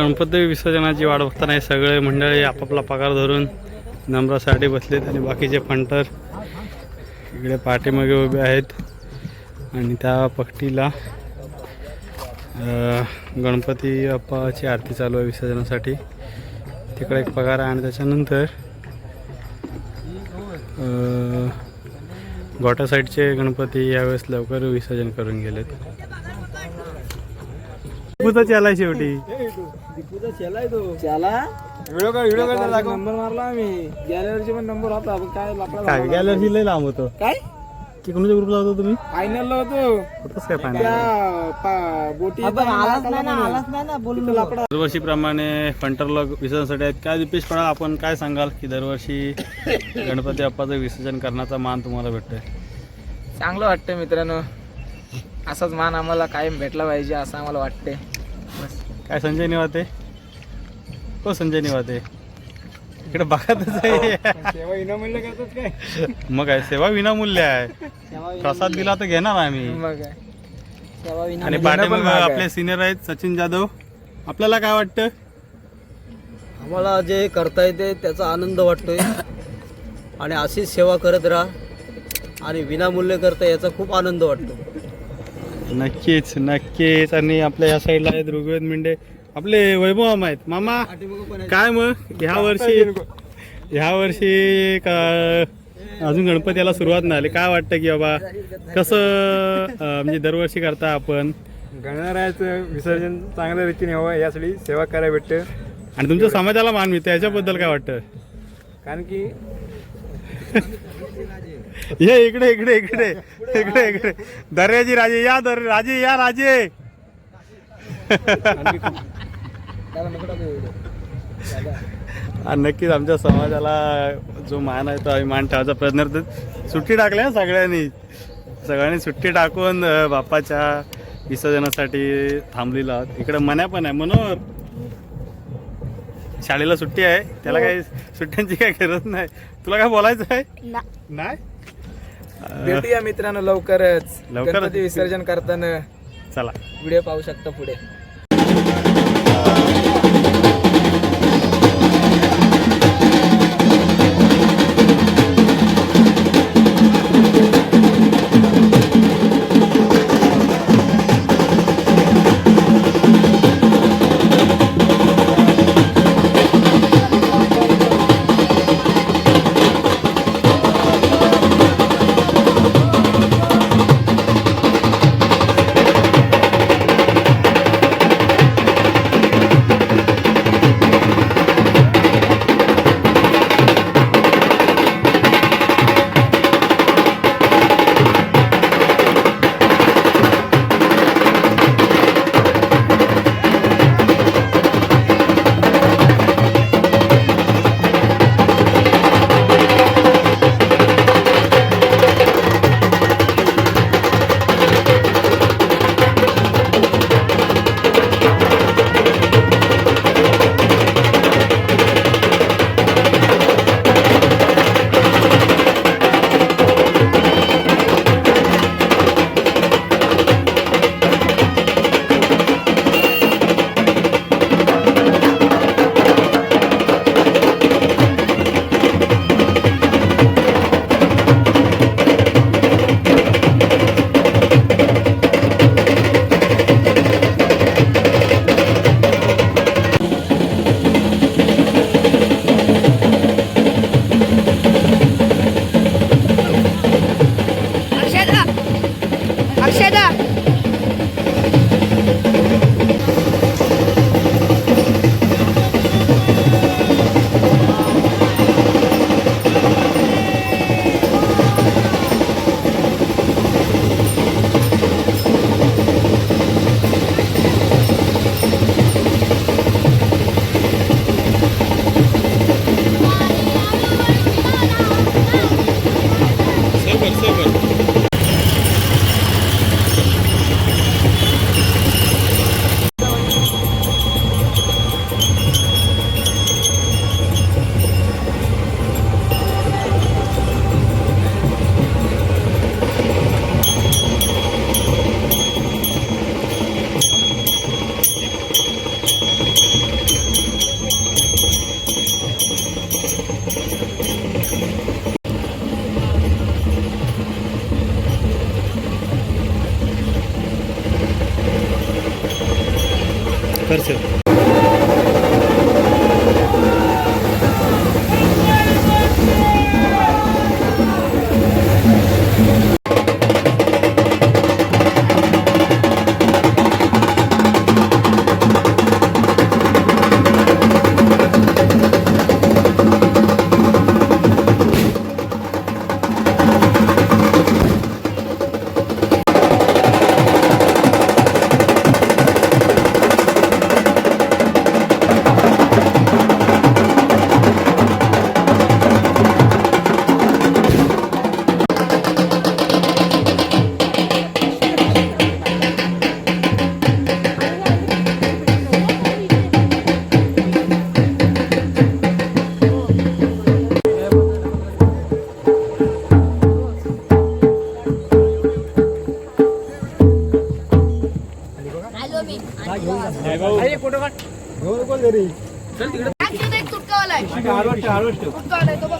गणपती विसर्जनाची वाट बघताना हे सगळे मंडळी आपापला पगार धरून नम्रासाठी बसलेत आणि बाकीचे फंटर इकडे पाठीमागे उभे आहेत. आणि त्या पट्टीला गणपती बाप्पाची आरती चालू आहे विसर्जनासाठी. तिकडे एक पगार आहे आणि त्याच्यानंतर गोटा साईडचे गणपती यावेळेस लवकर विसर्जन करून गेलेत. भूताची आलाय शेवटी. व्हिडिओ का व्हिडिओ का दाखव. नंबर मारला आम्ही. गेल्या वर्षी पण नंबर होता पण काय लाकडा काय गॅलरी लय लांब होतो. काय? की कोणाच्या ग्रुपला होतो तुम्ही? फायनलला होतो. होतच काय फायनल बोटी आलाच नाही ना आलाच नाही ना बोललो लाकडा दरवर्षीप्रमाणे फंटरला विसर्जनासाठी आहेत. काय दिपेश पडा आपण काय सांगाल की दरवर्षी गणपती बाप्पाचं विसर्जन करण्याचा मान तुम्हाला भेटतोय? चांगलं वाटतं मित्रांनो. असाच मान आम्हाला कायम भेटला पाहिजे असं आम्हाला वाटते बस काय संजय निवाते? हो संजय निवाते इकडे बघतच आहे. मग काय सेवा विनामूल्य आहे. प्रसाद दिला तर घेणार आम्ही. आणि पाठीमाग आपले सिनियर आहेत सचिन जाधव. आपल्याला काय वाटतं? आम्हाला जे करता येते त्याचा आनंद वाटतोय. आणि अशीच सेवा करत राहा. आणि विनामूल्य करता याचा खूप आनंद वाटतो. नक्कीच नक्कीच. आणि आपल्या ह्या साईडला आहेत ऋग्वेद मिंडे. आपले वैभव मामा आहेत. मामा काय मग? ह्या वर्षी ह्या वर्षी का अजून गणपतीला सुरुवात नाही आली. काय वाटतं की बाबा कसं म्हणजे दरवर्षी करता आपण? गणरायाचं विसर्जन चांगल्या रीतीने हवं यासाठी सेवा करायला भेटतं. आणि तुमच्या समाजाला मान मिळतं याच्याबद्दल काय वाटतं? कारण की ये इकडे इकडे इकडे इकडे इकडे. दर्याजी राजे या दर राजे या राजे. नक्कीच आमच्या समाजाला जो मान आहे तो आम्ही मान ठेवायचा प्रयत्न करतो. सुट्टी टाकल्या ना सगळ्यांनी. सगळ्यांनी सुट्टी टाकून बाप्पाच्या विसर्जनासाठी थांबलेलो आहोत. इकडे मन्या पण आहे. मनोहर शाळेला सुट्टी आहे. त्याला काही सुट्ट्यांची काही गरज नाही. तुला काय बोलायचं आहे? नाही? भेटूया मित्रांनो लवकरच. लवकरच. गणपती विसर्जन करताना चला. व्हिडिओ पाहू शकता पुढे. Tercio.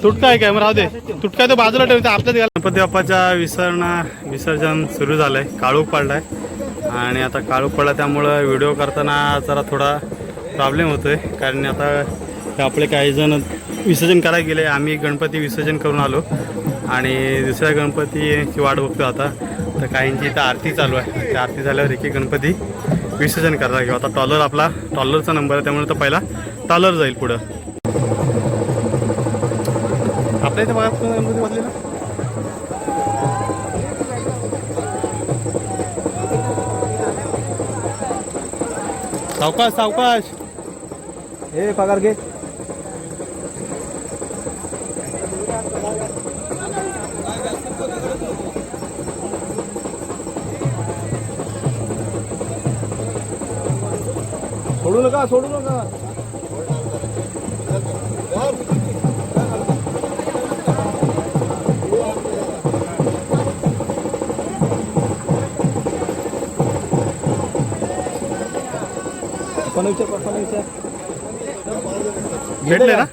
तुटका आहे काय? मग राहू दे. तुटका तो बाजूला ठेवते आपल्याच गणपती बाप्पाच्या विसरणा विसर्जन सुरू झालंय. काळूक पडलाय. आणि आता काळूक पडला त्यामुळं व्हिडिओ करताना जरा थोडा प्रॉब्लेम होतोय. कारण आता आपले काही जण विसर्जन करायला गेले. आम्ही गणपती विसर्जन करून आलो. आणि दुसऱ्या गणपतीची वाट बघतो आता. तर काहींची इथं आरती चालू आहे. त्या आरती झाल्यावर एक एक गणपती विसर्जन करायला घेऊ आता टॉलर आपला टॉलरचा नंबर आहे. त्यामुळे तो पहिला टॉलर जाईल पुढं. आपल्या इथे बघा कोण गणपती बसलेला सावकाश सावकाश. हे पगार घे. सोडू नका सोडू नका. पण विचार पण विचार भेटले ना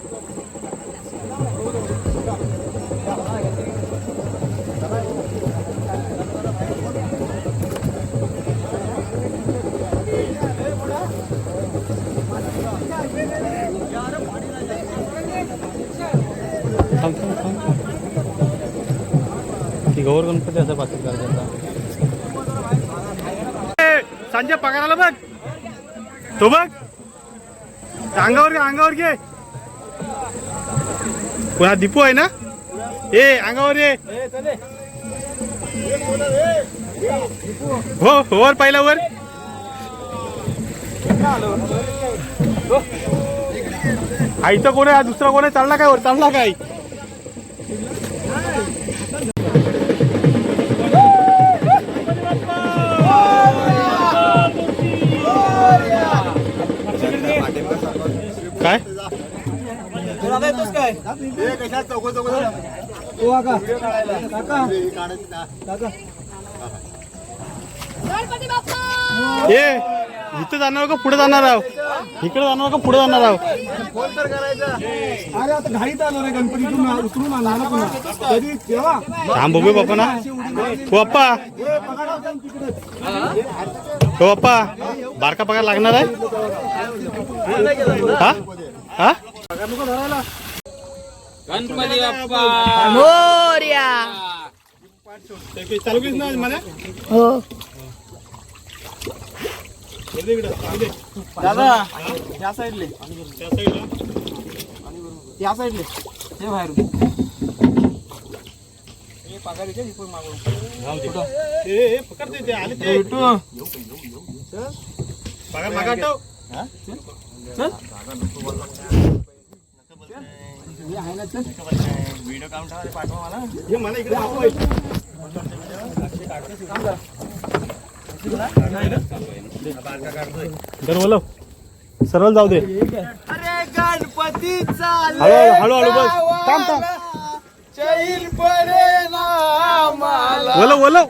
थांब, थांब, थांब. ती गौर गणपती असं पाकिट करायचा संजय पगाराला बघ तो बघ. अंगावर घे अंगावर घे. कोणा दीपू आहे ना? ए अंगावर ये. हो, हो वर पाहिला वर. आईचा कोण आहे हा दुसरा कोण आहे चालला काय वर? चालला काय? काय? ए इथं जाणार का पुढे जाणार आहो? इकडे जाणार का पुढे जाणार आहो? अरे आता घाईत आलो रे आणला ना पुन्हा कधी तेव्हा थांब बघू बाप्पा ना हो? बाप्पा हो बाप्पा बारका पगार लागणार आहे? हा? हा? गणपती बाप्पा. मोर्या. चालू ना मला? हो. दादा या साईडले. त्या साईडला. या साईडले हे बाहेर ए, ए, पकड ते, ते. आले ते ठेव हे मला इकडे बोलव सरळ जाऊ दे अरे गणपती हळू हळू हळू बस थांब थांब चैन पडे ना बोलव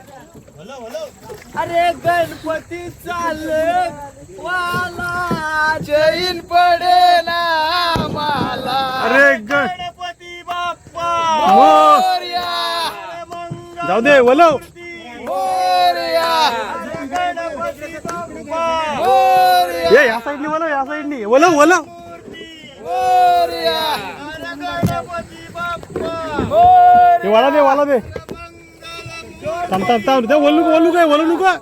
अरे गणपती चालले वाला चैन पडे ना मला। अरे ग गणपती बाप्पा. मोरया। जाऊ दे बोलव मोरया। गणपती बाप्पा। मोरया। ये या साईडनी बोला या साईडनी. बोला बोला हे वाला दे वाला दे. थांब थांब थांब. दे बोलू नको बोलू काय बोलू नको.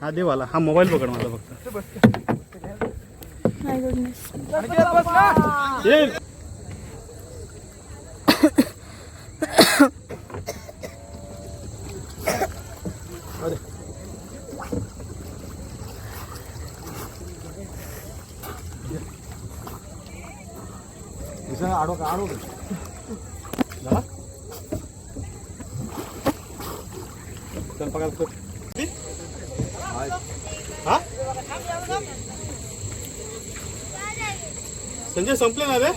हा देवाला हा मोबाईल पकड माझा फक्त आडो झाला? चल पगार कर. हा संजय संपले ना रे?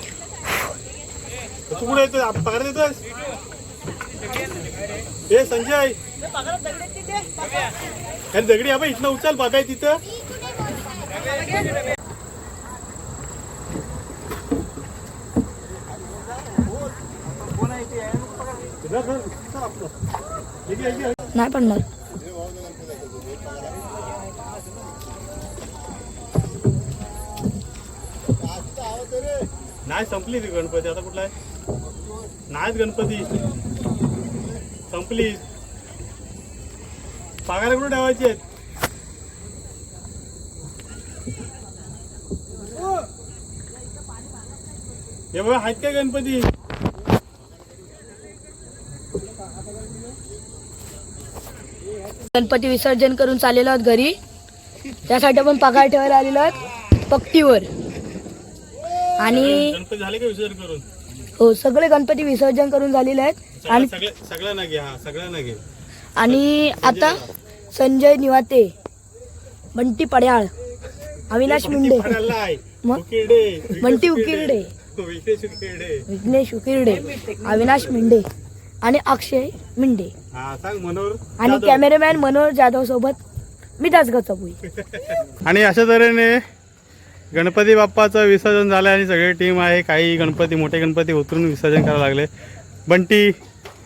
तू कुठे येतोय? पगार देतोय ए संजय. अरे दगडी आपण इथनं उचल बाबा तिथं. नाही धर, आपलं. हे घे, हे घे. नाही संपली ती गणपती. आता कुठला आहे? नाहीच गणपती. संपली. पगार कुठे ठेवायचे आहेत? हे बघा आहेत काय गणपती? गणपती विसर्जन करून चाललेलो आहोत घरी. त्यासाठी आपण पगार ठेवायला आलेलो आहोत पक्तीवर आणि गणपती झाले का विसर्जन करून हो सगळे गणपती विसर्जन करून झालेले आहेत आणि सगळ्या सगळ्यांना घे हा सगळ्यांना घे आणि आता संजय निवाते बंटी पड्याळ अविनाश मिंडे फरायला आहे. मग? उकिरडे, विकास बंटी उकिरडे. विकेश उकिरडे विघ्नेश उकिरडे अविनाश मिंडे आणि अक्षय मिंडे हा सांग मनोहर आणि जाधव. कॅमेरामॅन मनोहर जाधव सोबत मी दास गचपुई आणि अशा तऱ्हेने गणपती बाप्पाचं विसर्जन झालं आणि सगळी टीम आहे. काही गणपती मोठे गणपती उतरून विसर्जन करायला लागले. बंटी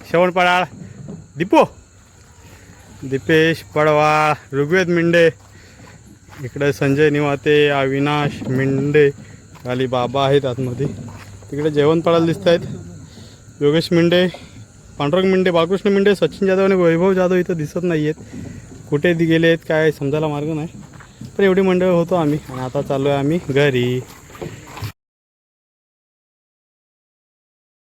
श्रवण पडाळ दीपो दीपेश पडवाळ ऋग्वेद मिंडे इकडे संजय निवाते अविनाश मिंडे खाली बाबा आहेत आतमध्ये. तिकडे जेवण पडायला दिसत आहेत योगेश मिंडे पांडुरंग मिंडे बाळकृष्ण मिंडे सचिन जाधव आणि वैभव जाधव इथं दिसत नाही आहेत कुठे गेले आहेत काय समजायला मार्ग नाही. पण एवढी मंडळ होतो आम्ही. आणि आता चाललो आहे आम्ही घरी.